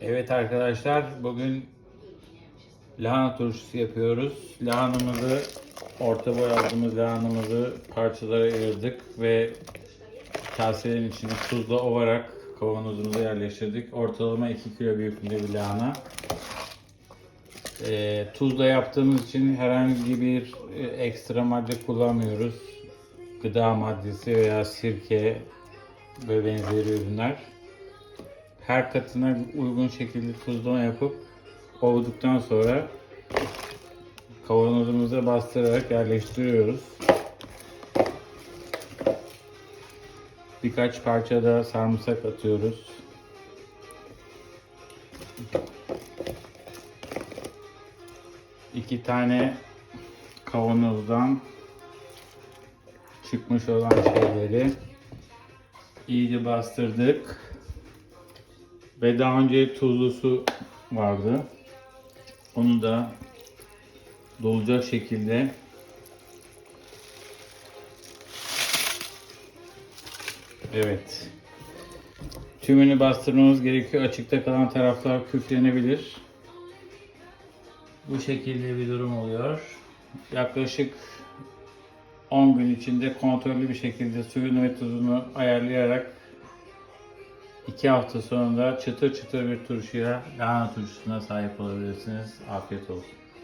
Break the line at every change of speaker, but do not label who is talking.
Evet arkadaşlar bugün lahana turşusu yapıyoruz. Lahanamızı orta boy aldığımız lahanamızı parçalara ayırdık ve kaselerin içine tuzla ovarak kavanozumuza yerleştirdik. Ortalama 2 kilo büyüklüğünde bir lahana. Ee, tuzla yaptığımız için herhangi bir e, ekstra madde kullanmıyoruz. Gıda maddesi veya sirke ve benzeri ürünler her katına uygun şekilde tuzlama yapıp ovduktan sonra kavanozumuza bastırarak yerleştiriyoruz. Birkaç parça da sarımsak atıyoruz. İki tane kavanozdan çıkmış olan şeyleri iyice bastırdık. Ve daha önce tuzlu su vardı. Onu da dolacak şekilde Evet. Tümünü bastırmamız gerekiyor. Açıkta kalan taraflar küflenebilir. Bu şekilde bir durum oluyor. Yaklaşık 10 gün içinde kontrollü bir şekilde suyunu ve tuzunu ayarlayarak 2 hafta sonra çıtır çıtır bir turşuya, lahana turşusuna sahip olabilirsiniz. Afiyet olsun.